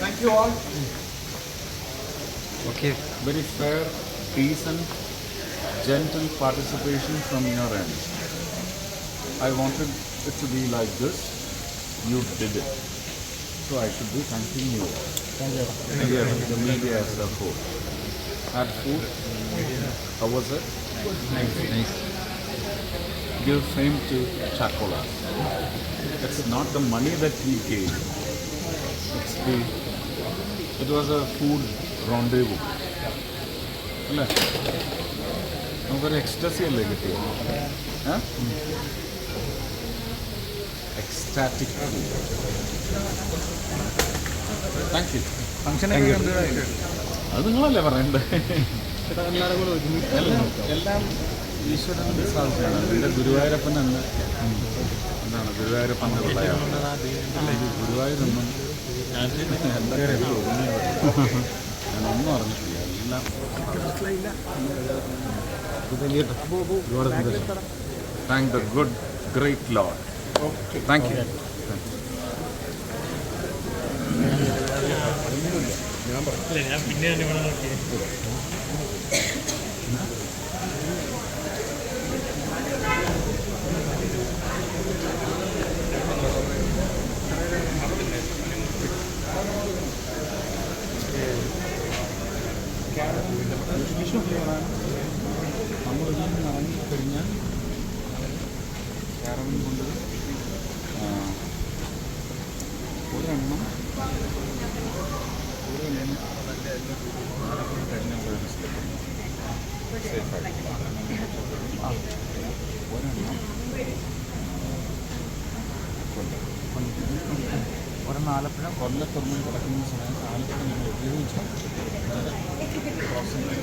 Thank you all. Okay. Very fair, decent gentle participation from your end. I wanted it to be like this. You did it. So I should be thanking you. Thank you. Media, the media as a whole. Had food. How was it? Nice Give fame to Chakola. It's not the money that he gave. It's the. It was a food rendezvous. നമുക്കൊരു ecstasy അല്ലേ കിട്ടിയത് ecstatic thank you അത് നിങ്ങളല്ലേ പറയണ്ടേ? എല്ലാം ഈശ്വരന്റെ സാധിച്ചാണ് എന്റെ ഗുരുവായൂരപ്പൻ എന്ന്. എന്താണ് ഗുരുവായൂരപ്പന്റെ പിള്ളയാണ് ഗുരുവായൂരൊന്നും ഞാൻ ഒന്നും ഒതുങ്ങിയത് ഞാനൊന്നും അറിഞ്ഞിട്ടില്ല എല്ലാം thank the good great Lord thank you ഞാൻ പിന്നെയാണ് വിഷ്ണു ക്ലിയറാണ്. നമ്മൾ ഇതിൽ നിന്ന് ഇറങ്ങിക്കഴിഞ്ഞാൽ കാരവൻ കൊണ്ട് ഒരെണ്ണം ഒരെണ്ണം ഒരെണ്ണം കൊല്ലം ഒരെണ്ണം ആലപ്പുഴ കൊല്ലത്തൊന്നും കിടക്കുന്ന സമയത്ത് ആലപ്പുഴ ഞങ്ങൾ ഉപയോഗിച്ചാൽ ക്രോസിംഗ്